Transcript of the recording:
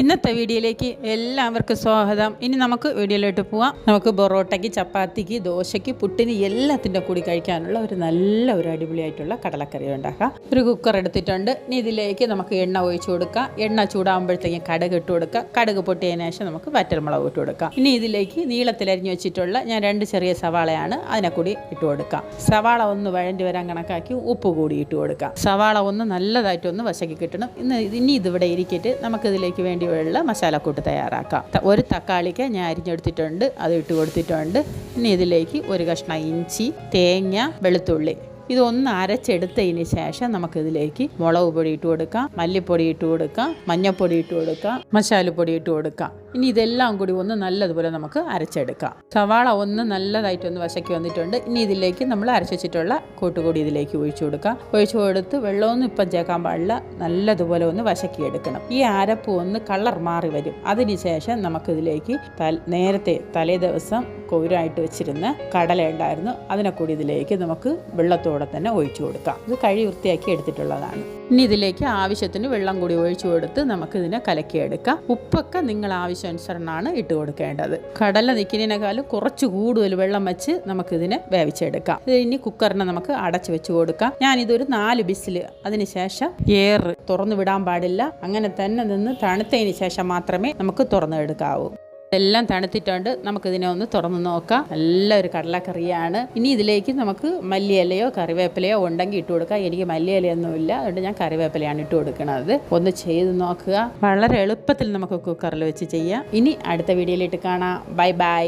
ഇന്നത്തെ വീഡിയോയിലേക്ക് എല്ലാവർക്കും സ്വാഗതം. ഇനി നമുക്ക് വീഡിയോയിലോട്ട് പോവാം. നമുക്ക് പൊറോട്ടയ്ക്ക് ചപ്പാത്തിക്ക് ദോശയ്ക്ക് പുട്ടിന് എല്ലാത്തിന്റെ കൂടി കഴിക്കാനുള്ള ഒരു നല്ല ഒരു അടിപൊളിയായിട്ടുള്ള കടലക്കറി ഉണ്ടാക്കാം. ഒരു കുക്കർ എടുത്തിട്ടുണ്ട്. ഇനി ഇതിലേക്ക് നമുക്ക് എണ്ണ ഒഴിച്ചു കൊടുക്കാം. എണ്ണ ചൂടാകുമ്പോഴത്തേക്കും കടുക് ഇട്ട് കൊടുക്കുക കടുക് പൊട്ടിയതിനു ശേഷം നമുക്ക് വറ്റൽമുളക് ഇട്ട് കൊടുക്കാം. ഇനി ഇതിലേക്ക് നീളത്തിൽ അരിഞ്ഞു വെച്ചിട്ടുള്ള ഞാൻ രണ്ട് ചെറിയ സവാളയാണ് അതിനെ കൂടി ഇട്ട് കൊടുക്കാം. സവാള ഒന്ന് വഴണ്ടി വരാൻ കണക്കാക്കി ഉപ്പ് കൂടി ഇട്ട് കൊടുക്കാം. സവാള ഒന്ന് നല്ലതായിട്ട് ഒന്ന് വശക്കി കിട്ടണം. ഇന്ന് ഇനി ഇതിവിടെ ഇരിക്കട്ട്. നമുക്കിതിലേക്ക് വേണ്ടിയുള്ള മസാലക്കൂട്ട് തയ്യാറാക്കാം. ഒരു തക്കാളിക്ക് ഞാൻ അരിഞ്ഞെടുത്തിട്ടുണ്ട് അത് ഇട്ട് കൊടുത്തിട്ടുണ്ട്. ഇനി ഇതിലേക്ക് ഒരു കഷ്ണം ഇഞ്ചി തേങ്ങ വെളുത്തുള്ളി ഇതൊന്ന് അരച്ചെടുത്തതിന് ശേഷം നമുക്കിതിലേക്ക് മുളക് പൊടി ഇട്ട് കൊടുക്കാം മല്ലിപ്പൊടി ഇട്ട് കൊടുക്കാം മഞ്ഞൾപ്പൊടി ഇട്ട് കൊടുക്കാം മസാലപ്പൊടി ഇട്ട് കൊടുക്കാം. ഇനി ഇതെല്ലാം കൂടി ഒന്ന് നല്ലതുപോലെ നമുക്ക് അരച്ചെടുക്കാം. സവാള ഒന്ന് നല്ലതായിട്ട് ഒന്ന് വശക്കി വന്നിട്ടുണ്ട്. ഇനി ഇതിലേക്ക് നമ്മൾ അരച്ച് വെച്ചിട്ടുള്ള കൂട്ടുകൂടി ഇതിലേക്ക് ഒഴിച്ചു കൊടുക്കാം. ഒഴിച്ചു കൊടുത്ത് വെള്ളമൊന്നും ഇപ്പം ചേക്കാൻ പാടില്ല. നല്ലതുപോലെ ഒന്ന് വശക്കി എടുക്കണം. ഈ അരപ്പ് ഒന്ന് കളർ മാറി വരും. അതിനുശേഷം നമുക്കിതിലേക്ക് നേരത്തെ തലേ ദിവസം വെച്ചിരുന്ന കടല ഉണ്ടായിരുന്നു. അതിനെ കൂടി ഇതിലേക്ക് നമുക്ക് വെള്ളത്തോടെ തന്നെ ഒഴിച്ചു കൊടുക്കാം. ഇത് കഴി വൃത്തിയാക്കി എടുത്തിട്ടുള്ളതാണ്. ഇനി ഇതിലേക്ക് ആവശ്യത്തിന് വെള്ളം കൂടി ഒഴിച്ചു കൊടുത്ത് നമുക്കിതിനെ കലക്കിയെടുക്കാം ഉപ്പൊക്കെ നിങ്ങൾ ആവശ്യാനുസരണമാണ് ഇട്ട് കൊടുക്കേണ്ടത്. കടല നിൽക്കുന്നതിനേക്കാളും കുറച്ച് കൂടുതൽ വെള്ളം വെച്ച് നമുക്കിതിനെ വേവിച്ചെടുക്കാം. ഇത് ഇനി കുക്കറിനെ നമുക്ക് അടച്ചു വെച്ച് കൊടുക്കാം. ഞാനിതൊരു നാല് ബിസിൽ അതിനുശേഷം എയർ തുറന്നു വിടാൻ പാടില്ല. അങ്ങനെ തന്നെ നിന്ന് തണുത്തതിന് ശേഷം മാത്രമേ നമുക്ക് തുറന്നു എല്ലാം തണുത്തിട്ടുണ്ട് നമുക്കിതിനെ ഒന്ന് തുറന്ന് നോക്കാം. നല്ല ഒരു കടലക്കറിയാണ്. ഇനി ഇതിലേക്ക് നമുക്ക് മല്ലിയിലയോ കറിവേപ്പിലയോ ഉണ്ടെങ്കിൽ ഇട്ട് കൊടുക്കാം. എനിക്ക് മല്ലിയിലയൊന്നുമില്ല. അതുകൊണ്ട് ഞാൻ കറിവേപ്പിലയാണ് ഇട്ട് കൊടുക്കുന്നത്. ഒന്ന് ചെയ്ത് നോക്കുക. വളരെ എളുപ്പത്തിൽ നമുക്ക് കുക്കറിൽ വെച്ച് ചെയ്യാം. ഇനി അടുത്ത വീഡിയോയിലിട്ട് കാണാം. Bye bye.